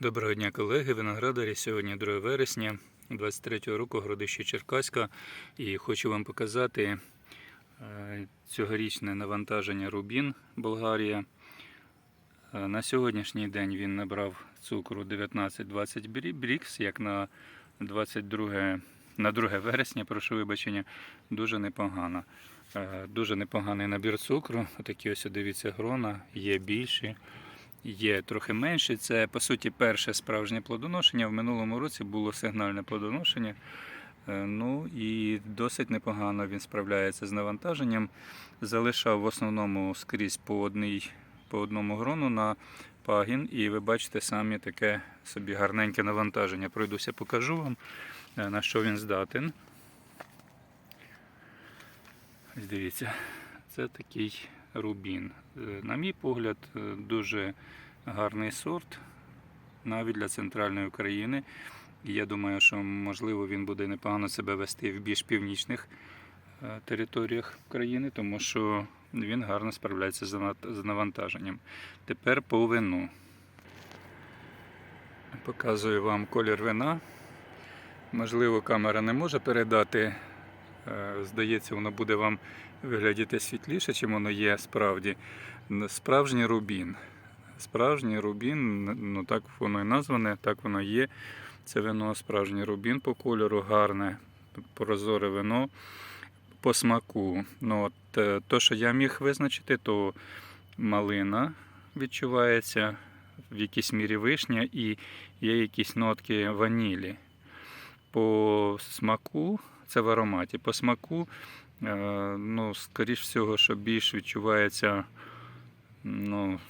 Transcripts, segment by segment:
Доброго дня, колеги, виноградарі. Сьогодні 2 вересня 23 року, городище Черкаська. І хочу вам показати е, цьогорічне навантаження Рубін Болгарія. Е, На сьогоднішній день він набрав цукру 19-20 брікс, як на 22 на 2 вересня, прошу вибачення, дуже непогано. Е, Дуже непоганий набір цукру. Отакі ось дивіться грона, є більші. Є трохи менше. Це по суті перше справжнє плодоношення. В минулому році було сигнальне плодоношення. Е, Ну і досить непогано він справляється з навантаженням. Залишав в основному скрізь по, одній, по одному грону на пагін. І ви бачите самі таке собі гарненьке навантаження. Пройдуся, покажу вам, е, на що він здатен. Ось дивіться, це такий рубін. Е, На мій погляд, е, дуже гарний сорт навіть для центральної України. Я думаю, що можливо він буде непогано себе вести в більш північних е, територіях країни, тому що він гарно справляється з навантаженням. Тепер по вину. Показую вам колір вина. Можливо, камера не може передати. Е, Здається, воно буде вам виглядіти світліше, чим воно є справді. Справжній рубін. Справжній рубін, ну так воно і назване, так воно є. Це вино справжній рубін по кольору, гарне, прозоре вино по смаку. Ну, от, е, то, що я міг визначити, то малина відчувається, в якійсь мірі вишня і є якісь нотки ванілі. По смаку, це в ароматі, по смаку, е, ну, скоріш всього, що більш відчувається, ну,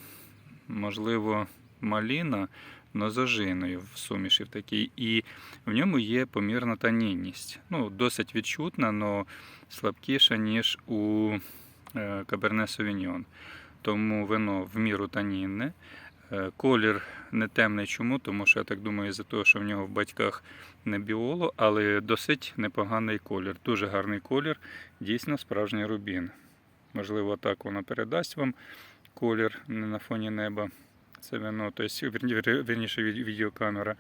можливо, маліна, но з ожиною в суміші в такій. І в ньому є помірна танінність. Ну, досить відчутна, але слабкіша, ніж у Каберне Совіньон. Тому вино в міру танінне. Е, Колір не темний. Чому? Тому що я так думаю, із-за того, що в нього в батьках не біоло, але досить непоганий колір. Дуже гарний колір, дійсно справжній рубін. Можливо, так воно передасть вам колір на фоні неба. Це вино, тобто, вірніше відеокамера.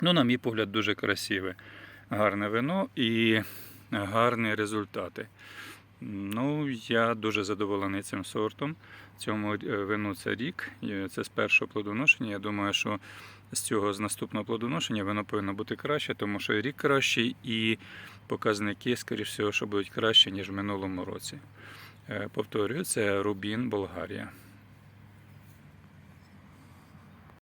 Ну, на мій погляд, дуже красиве. Гарне вино і гарні результати. Ну, я дуже задоволений цим сортом. Цьому е, вину це рік. Це з першого плодоношення. Я думаю, що з цього з наступного плодоношення воно повинно бути краще, тому що рік кращий, і показники, скоріш всього, що будуть краще, ніж в минулому році. Е, Повторюю, це Рубін, Болгарія.